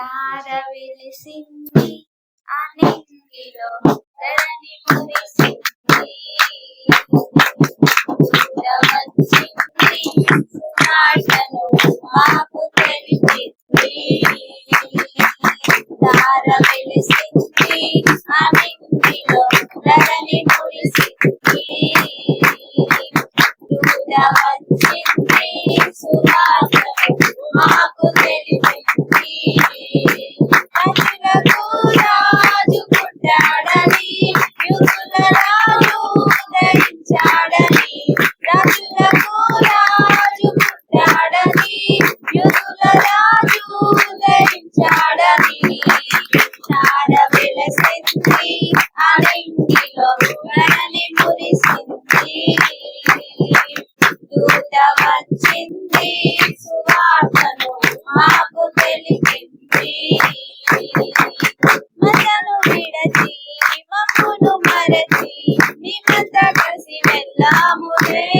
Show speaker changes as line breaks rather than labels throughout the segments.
తార వెలిసింది ఆ నింగిలో ధరణి ముగిసింది. వచ్చింది మాటను మాకు తెలిపింది తార వెలిసింది ఆ నింగిలో ధరణి ముగిసింది. దూత వచ్చింది సుధా amorei.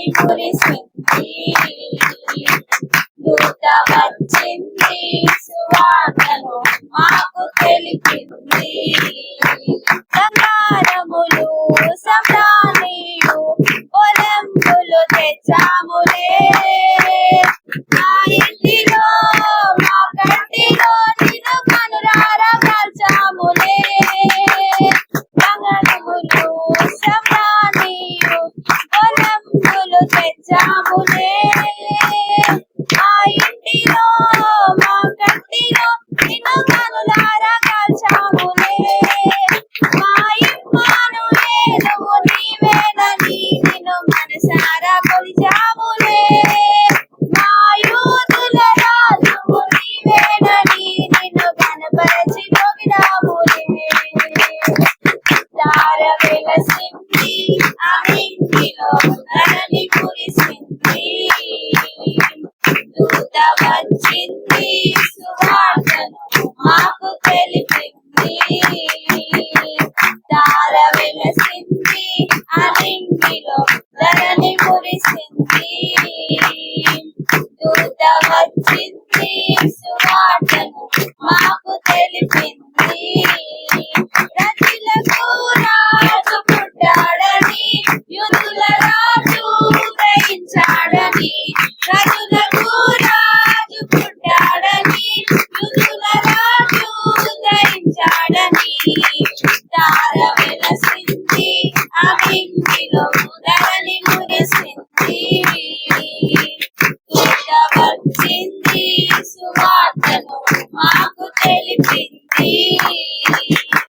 విపురిస్తుంది దూత వచ్చింది సువార్తను మాకు తెలిపింది సంగారములు సంతానీయు పొలంబులు తెచ్చాములే Julián. వచ్చింది. సువార్తను మాకు తెలిపింది. తార వెలసింది అన్నింటిలో ధరని కురిసింది దూత వచ్చింది సువార్తను మాకు తెలిపింది. ప్రజలకు రాజు పుట్టాడని